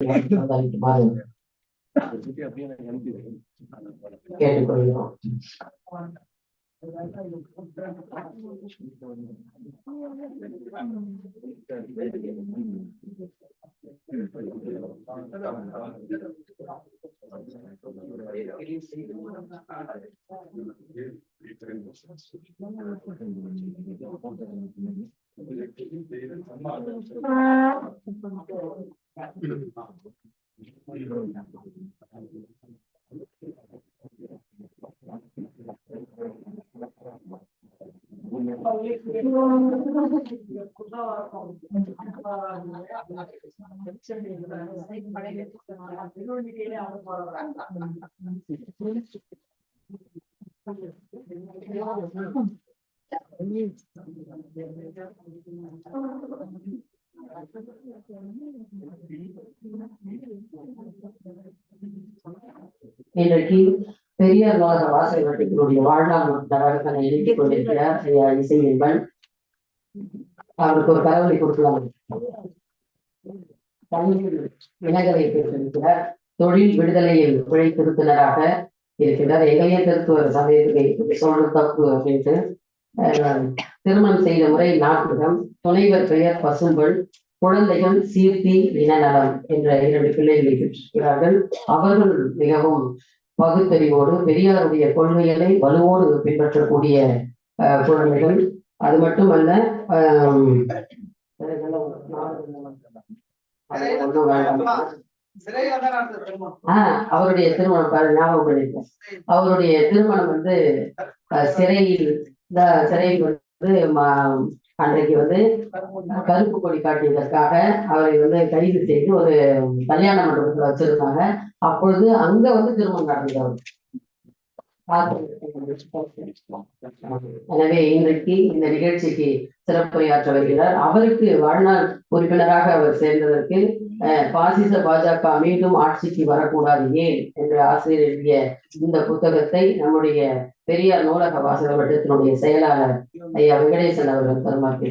Gracias. இன்றைக்கு பெரியார் நோக வாசல் வட்டத்தினுடைய வாழ்நாள் தரகனை எழுதிக் கொண்டிருக்கிறார் ஐயா இசையன்பன் அவருக்கு ஒரு தலைவலி கொடுக்கலாம் தமிழில் பெற்றிருக்கிறார் தொழில் விடுதலையில் பிழை திருத்தினராக இருக்கிறார். இளைய திருத்துவர் சமயத்துக்கு சொல்றது தப்பு அப்படின்ட்டு அஹ், திருமணம் செய்த முறை நாட்டுகம் துணைவர் பெயர் பசும்பொன் குழந்தைகள் சீர்த்தி இனநலம் என்ற இரண்டு பிள்ளைகளை பெற்றிருக்கிறார்கள். அவர்கள் மிகவும் பகுத்தறிவோடு பெரியாருடைய கொள்கைகளை வலுவோடு பின்பற்றக்கூடிய குழந்தைகள் அது வேண்டாம். ஆஹ் அவருடைய திருமணம் பாரு ஞாபகம் அவருடைய திருமணம் வந்து சிறையில் இந்த சிறையில் வந்து அன்றைக்கு வந்து கருப்பு கொடி காட்டியதற்காக அவரை வந்து கைது செய்து ஒரு கல்யாண மண்டபத்துல வச்சிருந்தாங்க. அப்பொழுது அங்க வந்து திருமணம் நடந்தது எனவே இன்றைக்கு இந்த நிகழ்ச்சிக்கு சிறப்புரையாற்ற வருகிறார். அவருக்கு வாழ்நாள் உறுப்பினராக அவர் சேர்ந்ததற்கு அஹ், பாசிச பாஜக மீண்டும் ஆட்சிக்கு வரக்கூடாது ஏன் என்று ஆசிரியர் எழுதிய இந்த புத்தகத்தை நம்முடைய பெரியார் நூலக வாசக வட்டத்தினுடைய செயலாளர் ஐயா வெங்கடேசன் அவர்கள் தருமாறு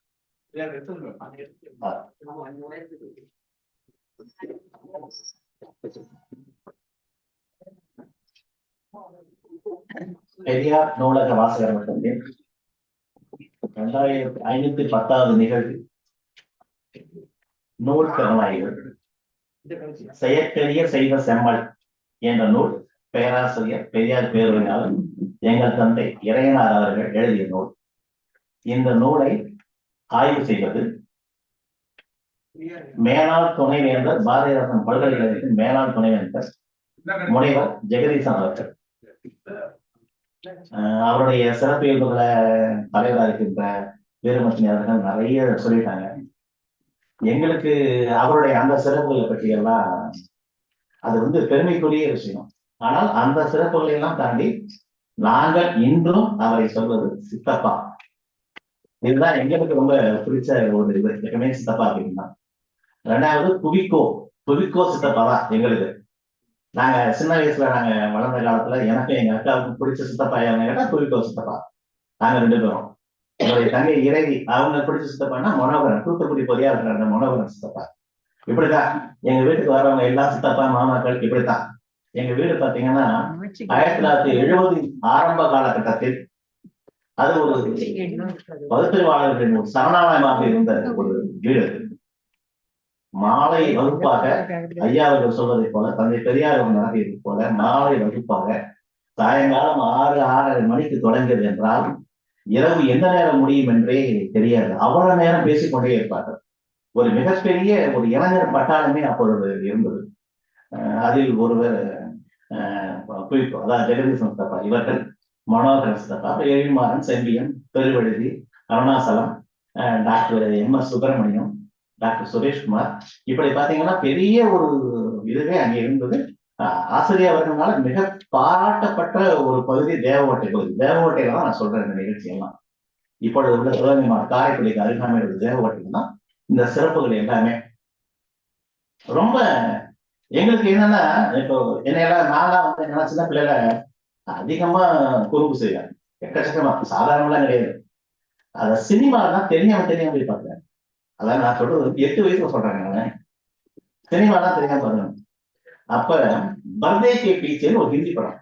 மனம் வரவேற்பதுதான் ஏதோ சிறப்புரை மாதிரி என்ன கேட்டிருக்காங்க பெரியார் நூலக வாசகர் மன்றத்தில் இரண்டாயிரத்தி ஐநூத்தி பத்தாவது நிகழ்வு நூல் திறனாய்வு செயற்கரிய செய்த செம்மல் என்ற நூல் பேராசிரியர் பெரியார் பேரவையாளர் எங்கள் தந்தை இறையனார் அவர்கள் எழுதிய நூல் இந்த நூலை ஆய்வு செய்வது. மேலாள் துணைவேந்தர் பாரதிதாசன் பல்கலைக்கழகத்தின் மேலாள் துணைவேந்தர் முனைவர் ஜெகதீசன் அவர்கள். அஹ் அவருடைய சிறப்பு இயல்புகளை தலைவராக இருக்கின்ற வீரமசினி அவர்கள் நிறைய சொல்லிட்டாங்க எங்களுக்கு அவருடைய அந்த சிறப்புகளை பற்றியெல்லாம் அது வந்து பெருமைக்குரிய விஷயம். ஆனால் அந்த சிறப்புகளை எல்லாம் தாண்டி நாங்கள் இன்றும் அவரை சொல்வது சித்தப்பா. இதுதான் எங்களுக்கு ரொம்ப பிடிச்ச ஒரு இது. எப்பவுமே சித்தப்பா அப்படின்னா. ரெண்டாவது புவிக்கோ புவிக்கோ சித்தப்பா தான் எங்களுக்கு. நாங்க சின்ன வயசுல நாங்க வளர்ந்த காலத்துல எனக்கும் எங்க அக்காவுக்கும் பிடிச்ச சித்தப்பா யாருன்னு கேட்டா புவிக்கோ சித்தப்பா. நாங்க ரெண்டு பேரும். என்னுடைய தங்கை இறைவி அவங்க பிடிச்ச சித்தப்பான்னா மனோகரன். தூத்துக்குடி பொறியா இருக்கிற மனோகரன் சித்தப்பா. இப்படிதான் எங்க வீட்டுக்கு வரவங்க எல்லா சித்தப்பா மாமாக்கள் இப்படித்தான். எங்க வீடு பாத்தீங்கன்னா ஆயிரத்தி தொள்ளாயிரத்தி எழுபது ஆரம்ப காலகட்டத்தில் அது ஒரு பகுத்தறிவாளர்களின் ஒரு சரணாலயமாக இருந்த ஒரு வீடு. மாலை வகுப்பாக ஐயா அவர்கள் சொல்வதை போல தந்தை பெரியார் அவர்கள் நடத்தியது போல மாலை வகுப்பாக சாயங்காலம் ஆறு ஆறரை மணிக்கு தொடங்கியது என்றால் இரவு எந்த நேரம் முடியும் என்றே தெரியாது. அவ்வளவு நேரம் பேசிக்கொண்டே இருப்பார்கள். ஒரு மிகப்பெரிய ஒரு இளைஞர் பட்டாளமே அப்பொழுது இருந்தது. அதில் ஒருவர் அஹ் அதாவது ஜெகதீசன் இவர்கள் மனோகரன் சித்தப்பா அப்புறம் Sembiyan Peruvazhuthi Arunachalam doctor M. S. Subramaniam doctor Sureshkumar. இப்படி பாத்தீங்கன்னா பெரிய ஒரு இதுவே அங்கே இருந்தது. ஆசிரியர் அவர்களால மிக பாராட்டப்பட்ட ஒரு பகுதி தேவகோட்டை பகுதி. தேவகோட்டையில தான் நான் சொல்றேன் இந்த நிகழ்ச்சியெல்லாம். இப்பொழுது உள்ள சிவகங்கைமார் காரைக்குடிக்கு அருகாமையில் உள்ள தேவகோட்டையில் தான் இந்த சிறப்புகள் எல்லாமே. ரொம்ப எங்களுக்கு என்னன்னா இப்போ என்னையெல்லாம் நான்லாம் வந்து என்னன்னா சின்ன பிள்ளைல அதிகமா குறும்பு செய்யறாங்க. எக்கச்சக்கமா. சாதாரணம்லாம் கிடையாது. அத சினிமா தான் தெரியாம தெரியாம போய் பாக்குறாங்க அதான் நான் சொல்றது எட்டு வயசுல சொல்றாங்க சினிமா தான் தெரியாம பார்த்தேன் அப்ப பர்தே கே பீச்சர் ஒரு ஹிந்தி படம்.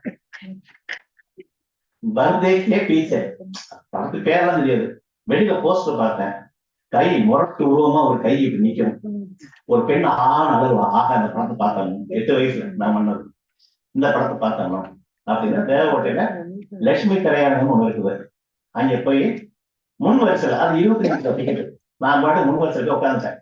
பர்தே கே பீச்சர் படத்துக்கு பேரெல்லாம் தெரியாது. வெளியில போஸ்டர் பார்த்தேன். கை முரட்டு உருவமா ஒரு கை இப்படி நிக்கணும். ஒரு பெண் ஆண் அளவு ஆக அந்த படத்தை பார்த்தாங்க. எட்டு வயசுல நான் மன்னர் இந்த படத்தை பார்த்தாங்க. அப்படின்னா தேவகோட்டையில லட்சுமி கல்யாணம் ஒண்ணு இருக்குது. அங்க போய் முன் வரிசையில் அது இருபத்தி அஞ்சு டிக்கெட் நான் பாட்டு முன் வரிசையில் உட்காந்துட்டேன்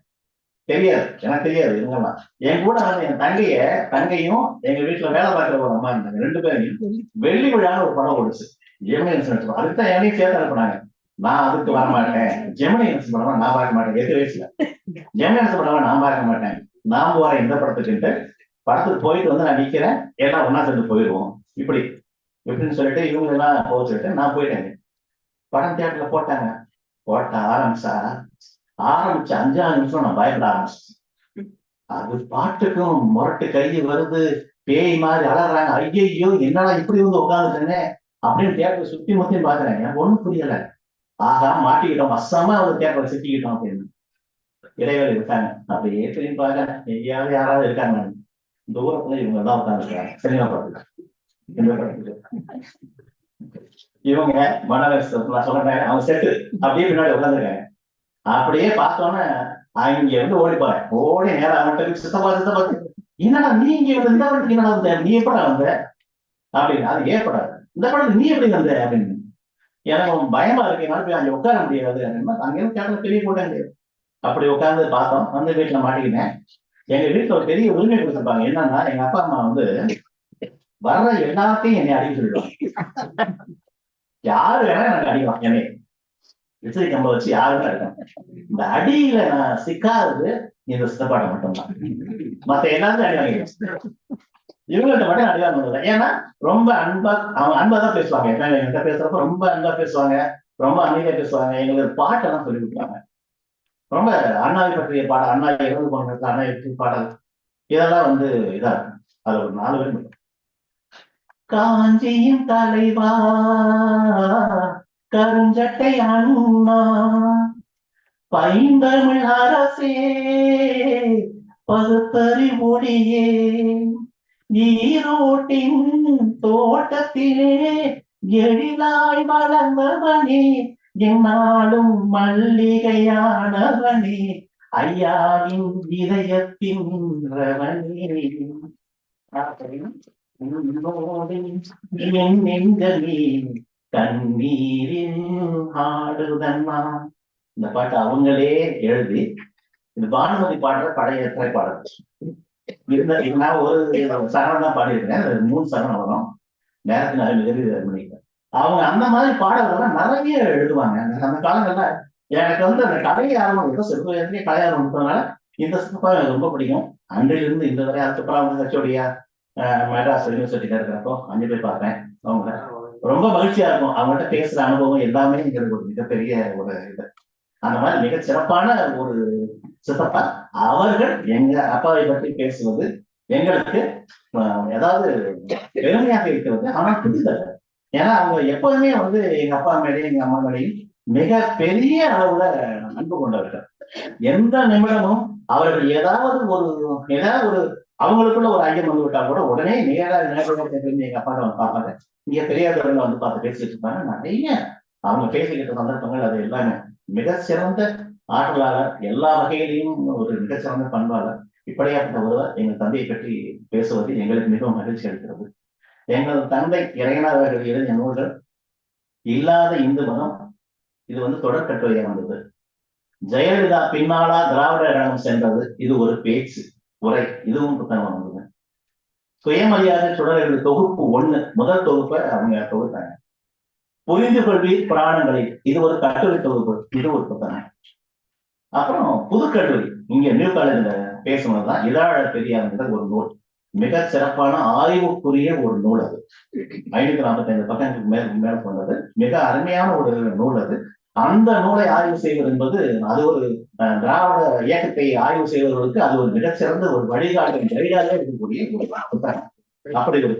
தெரியாது. எனக்கு தெரியாது இருங்கம்மா என் கூட வந்து என் தங்கைய தங்கையும் எங்க வீட்டுல வேலை பார்க்குற ஒரு அம்மா இருந்தாங்க ரெண்டு பேரையும். வெள்ளி விழான்னு ஒரு படம் ஓடுச்சு. ஜெமினி இன்சூரன்ஸ் அதுக்கு தான் என்னையும் சேர்த்து அனுப்புனாங்க. நான் அதுக்கு வர மாட்டேன் ஜெமினி இன்சூரன்ஸ் படமா நான் பார்க்க மாட்டேன் எட்டு வயசுல ஜெமினி இன்சூரன்ஸ் படமா நான் பார்க்க மாட்டேன். நான் போறேன் இந்த படத்துக்குன்ட்டு படத்துக்கு போயிட்டு வந்து நான் நிக்கிறேன். எல்லாம் ஒன்னா சேர்ந்து போயிடுவோம். இப்படி. இப்படின்னு சொல்லிட்டு இவங்க எல்லாம் போக சொல்லிட்டு நான் போயிட்டேன். படம் தியேட்டர்ல போட்டாங்க. போட்ட ஆரம்பிச்சா ஆரம்பிச்ச அஞ்சாறு நிமிஷம் நான் பயப்பட ஆரம்பிச்சேன் அது பாட்டுக்கும் முரட்டு கை வருது. பேய் மாதிரி அலறாங்க. ஐயோ என்னடா இப்படி வந்து உட்காந்துட்டேனே அப்படின்னு தியேட்டர் சுத்தி மொத்தம் பாக்குறேன் எனக்கு ஒண்ணும் புரியல. ஆகா மாட்டிக்கிட்டோம். வசமா அவங்க தேட்டரை சுத்திக்கிட்டோம் அப்படின்னு. இடைவேளை இருக்காங்க. அப்படியே திரும்பி பாக்குறேன் எங்கேயாவது யாராவது இருக்காங்க தூரத்துல இவங்க தான் உட்காந்துருக்காங்க இவங்க மனவரசு நான் சொல்றேன் அவங்க செட்டு அப்படியே பின்னாடி உட்காந்துருக்காங்க அப்படியே பார்த்தோன்னே இங்க இருந்து ஓடிப்பாரு ஓடி நேரம் அவன்கிட்ட சித்தப்பா சித்தப்பா என்னடா நீ இங்க வந்து இந்த படத்துக்கு என்னடா வந்த? நீ எப்படா வந்த? அப்படின்னு. அது ஏற்படாது. இந்த படத்துக்கு நீ எப்படி வந்த? அப்படின்னு. எனக்கு பயமா இருக்கு. என்னால போய் அங்க உட்கார முடியாது. அப்படின்னா அங்கிருந்து கேட்ட பெரிய அப்படி உட்கார்ந்து பார்த்தோம். வந்து வீட்டுல மாட்டிக்கினேன் எங்க வீட்டுல ஒரு பெரிய உரிமை கொடுத்துருப்பாங்க. என்னன்னா எங்க அப்பா அம்மா வந்து வர்ற எல்லாத்தையும் என்னை அடிக்க சொல்லிடுவாங்க. யாரு வேணா எனக்கு அடிக்கலாம். என்னை விசிறி கம்ப வச்சு யாருமே இருக்காங்க இந்த அடியில நான் சிக்காதது இந்த சித்தப்பாட மட்டும்தான். மத்த எல்லாத்தையும் அடி வாங்கிடுவேன் இவங்கள்ட்ட மட்டும் அடி வாங்க ஏன்னா ரொம்ப அன்பா அவங்க அன்பா தான் பேசுவாங்க. என்ன என்கிட்ட பேசுறப்ப ரொம்ப அன்பா பேசுவாங்க. ரொம்ப அமைதியா பேசுவாங்க. எங்களுக்கு பாட்டெல்லாம் சொல்லி கொடுப்பாங்க. ரொம்ப அண்ணாவை பற்றிய பாடல் அண்ணா இறந்து போனது அண்ணா பற்றி பாடல் இதெல்லாம் வந்து இதா இருக்கும் அது ஒரு நாலு பேர் மட்டும். காஞ்சியின் தலைவா கருஞ்சட்டை அண்ணா பைந்தமிழ் அரசே பகுத்தறி ஒடியே ஈரோட்டின் தோட்டத்திலே எழிலாய் வளர்ந்தவனே என்னாலும் மல்லிகையானவனே ஐயாவின் இதயத்தின் ரவனே. என் நெஞ்சமே கண்ணீரில் ஆடுதன்னா இந்த பாட்டு அவங்களே எழுதி இந்த பானுமதி பாடுற பழைய திரைப்பாடல். இருந்த நான் ஒரு சரணம் தான் பாடியிருக்கேன். அது மூணு சரணம் வரும். நேரத்தின் அருமைகள் அவங்க அந்த மாதிரி பாடல்கள்லாம் நிறைய எழுதுவாங்க. அந்த காலங்கள்ல எனக்கு வந்து அந்த கலை ஆர்வம் ஏதோ சிறு கலை ஆர்வம் இருக்கிறதுனால இந்த சிற்பம் எனக்கு ரொம்ப பிடிக்கும். அன்றிலிருந்து இந்த வரை அதுக்கப்புறம் அவங்க கட்சியுடைய மெட்ராஸ் யூனிவர்சிட்டியில இருக்கிறப்போ அஞ்சு போய் பார்ப்பேன். அவங்கள ரொம்ப மகிழ்ச்சியா இருக்கும். அவங்கள்ட்ட பேசுற அனுபவம் எல்லாமே எங்களுக்கு ஒரு மிகப்பெரிய ஒரு இது. அந்த மாதிரி மிக சிறப்பான ஒரு சித்தப்பா அவர்கள் எங்க அப்பாவை பற்றி பேசுவது எங்களுக்கு ஏதாவது பெருமையாக இருக்கிறது. ஆனா புரிதல் ஏன்னா அவங்க எப்போதுமே வந்து எங்க அப்பா மேலேயும் எங்க அம்மா மேலேயும் மிக பெரிய அளவுல அன்பு கொண்டவர்கள். எந்த நிமிடமும் அவர்கள் ஏதாவது ஒரு ஏதாவது ஒரு அவங்களுக்குள்ள ஒரு ஐயம் வந்து விட்டா கூட உடனே நேரா நேரடியாக எங்க அப்பா வந்து பார்ப்பாங்க. இங்க பெரியாதவர்கள் வந்து பார்த்து பேசிட்டு இருப்பாங்க. நிறைய அவங்க பேசிக்கிட்ட சந்தர்ப்பங்கள் அது எல்லாமே மிக சிறந்த ஆற்றலாளர் எல்லா வகையிலையும் ஒரு மிகச்சிறந்த பண்பாளர் இப்படியாப்பட்ட ஒருவர் எங்கள் தந்தையை பற்றி பேசுவது எங்களுக்கு மிகவும் மகிழ்ச்சி அளிக்கிறது. எங்கள் தந்தை இறையனார் அவர்கள் எழுதிய நூல்கள் இல்லாத இந்து மதம் இது வந்து தொடர் கட்டுரையா வந்தது. ஜெயலலிதா பின்னாளா திராவிட கழகம் சென்றது. இது ஒரு பேச்சு உரை. இதுவும் புத்தகம் வந்தது. சுயமரியாதை சுடர்கள் தொகுப்பு ஒண்ணு முதல் தொகுப்பை அவங்க தொகுத்தாங்க. புரிந்து கொள்வீர் புராணங்களை. இது ஒரு கட்டுரை தொகுப்பு இது ஒரு புத்தகம். அப்புறம் புதுக்கல்லூரி இங்க நியூ காலேஜ்ல பேசுனதுதான் இதாழ பெரியார்ங்கிற ஒரு நூல். மிக சிறப்பான ஆய்வுக்குரிய ஒரு நூல் அது. ஐநூத்தி நாற்பத்தி ஐந்து பக்கங்களுக்கு மேல் மேல கொண்டது மிக அருமையான ஒரு நூல் அது. அந்த நூலை ஆய்வு செய்வது என்பது அது ஒரு அஹ், திராவிட இயக்கத்தை ஆய்வு செய்வதற்கு அது ஒரு மிகச்சிறந்த ஒரு வழிகாட்டும் கைடாக இருக்கக்கூடிய ஒரு புத்தகம். அப்படி ஒரு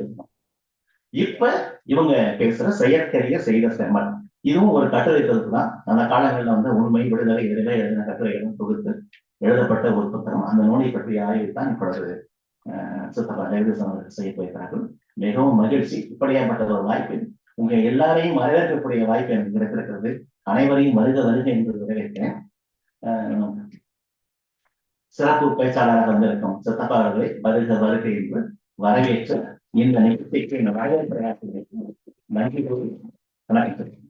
இப்ப இவங்க பேசுற செயற்கரிய செய்த செம்மன் இதுவும் ஒரு கட்டுரை தொகுப்பு தான். அந்த காலங்களில் வந்து உண்மை விடுதலை இதில் எழுதின கட்டுரைகளும் தொகுத்து எழுதப்பட்ட ஒரு புத்தகம். அந்த நூலை பற்றிய ஆய்வு தான் இப்பொழுது அஹ், சித்தப்பா ஜெகதீசன் செய்ய போகிறார்கள். மிகவும் மகிழ்ச்சி. இப்படியாப்பட்ட ஒரு வாய்ப்பு உங்க எல்லாரையும் வரவேற்கக்கூடிய வாய்ப்பு எனக்கு கிடைத்திருக்கிறது. அனைவரையும் வருக வருக என்று வரவேற்கிறேன். சிறப்பு பேச்சாளராக வந்திருக்கும் சித்தப்பா அவர்களை வருக வருக என்று வரவேற்று இந்த நிகழ்ச்சிக்கு இந்த வரவேற்பு நன்றி கூறி வணக்கம்